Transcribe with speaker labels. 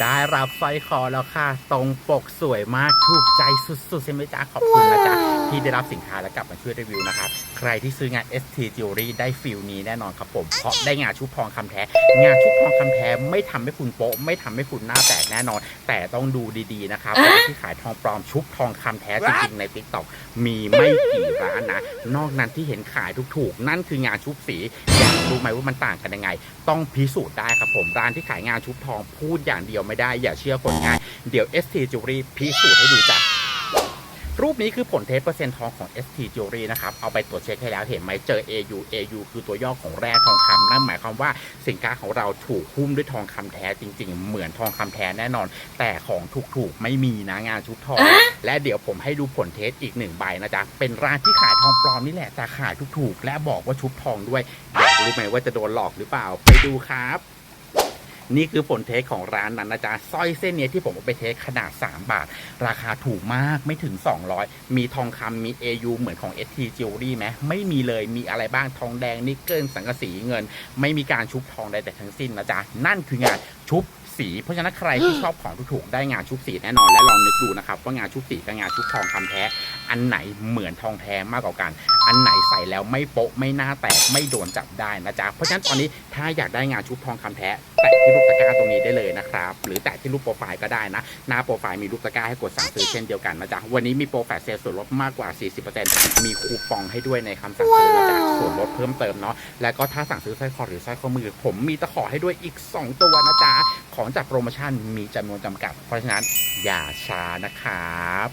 Speaker 1: ได้รับสร้อยคอแล้วค่ะ ตรงปกสวยมาก ถูกใจสุดๆใช่ไหมจ๊ะ ขอบคุณนะจ๊ะ ที่ได้รับสินค้าและกลับมาช่วยรีวิวนะครับใครที่ซื้องาน ST Jewelry ได้ฟิลนี้แน่นอนครับผมเพราะได้งานชุบทองคำแท้ งานชุบทองคำแท้ไม่ทำให้คุณโป๊ะไม่ทำให้คุณหน้าแตกแน่นอน แต่ต้องดูดีๆนะครับร้านที่ขายทองปลอมชุบทองคำแท้จริงๆใน t ิ k t o k มีไม่กี่ร้านนะ นอกนั้นที่เห็นขายถูกๆ นั่นคืองานชุบสีอยากรู้ไหมว่ามันต่างกันยังไง ต้องพิสูจน์ได้ครับผมร้านที่ขายงานชุบทองพูดอย่างเดียวไม่ได้อย่าเชื่อคนง่ายเดี๋ยว ST Jewelry พิสูจน์ให้ดูจ้ะรูป นี้คือผลเทสเปอร์เซ็นต์ทองของ ST Jewelry นะครับ เอาไปตรวจเช็คให้แล้วเห็นไหมเจอ AU AU คือตัวย่อของแร่ทองคำนั่นหมายความว่าสินค้าของเราถูกหุ้มด้วยทองคำแท้จริง ๆ เหมือนทองคำแท้แน่นอน แต่ของถูกๆไม่มีนะงานชุบทอง และเดี๋ยวผมให้ดูผลเทสอีกหนึ่งใบนะจ๊ะ เป็นร้านที่ขายทองปลอมนี่แหละแต่ขายถูกๆและบอกว่าชุบทองด้วยอยากรู้ไหมว่าจะโดนหลอกหรือเปล่าไปดูครับ นี่คือผลเทสของร้านนั้นนะจ๊ะสร้อยเส้นนี้ที่ผมไปเทสขนาด 3 บาท ราคาถูกมากไม่ถึง 200 มีทองคำมี AU เหมือนของ ST Jewelry ไหมไม่มีเลยมีอะไรบ้างทองแดงนิกเกิลสังกะสีเงิน ไม่มีการชุบทองใดแต่ทั้งสิ้นนะจ๊ะนั่นคืองานชุบ สี เพราะฉะนั้นใครที่ชอบของถูกๆได้งาชุบสีแน่นอนและลองนึกดูนะครับว่างาชุบสีกับงาชุบทองคำแท้ อันไหนเหมือนทองแท้มากกว่ากัน อันไหนใส่แล้วไม่โป๊ะไม่หน้าแตกไม่โดนจับได้นะจ๊ะเพราะฉะนั้นตอนนี้ถ้าอยากได้งาชุบทองคำแท้แตะที่รูปตะกร้าตรงนี้ได้เลยนะครับหรือแตะที่รูปโปรไฟล์ก็ได้นะ หน้าโปรไฟล์มีรูปตะกร้าให้กดสั่งซื้อเช่นเดียวกันนะจ๊ะวันนี้มีโปรแฟลชเซลลส่วนลดมากกว่า 40%มีคูปองให้ด้วยในคำสั่งซื้อนะจ๊ะส่วนลดเพิ่มเติมเนาะแล้วก็ถ้าสั่งซื้อสร้อยคอหรือสร้อยข้อมือ ผมมีตะขอให้ด้วยอีก 2 ตัวนะจ๊ะของจากโปรโมชั่นมีจำนวนจำกัด เพราะฉะนั้นอย่าช้านะครับ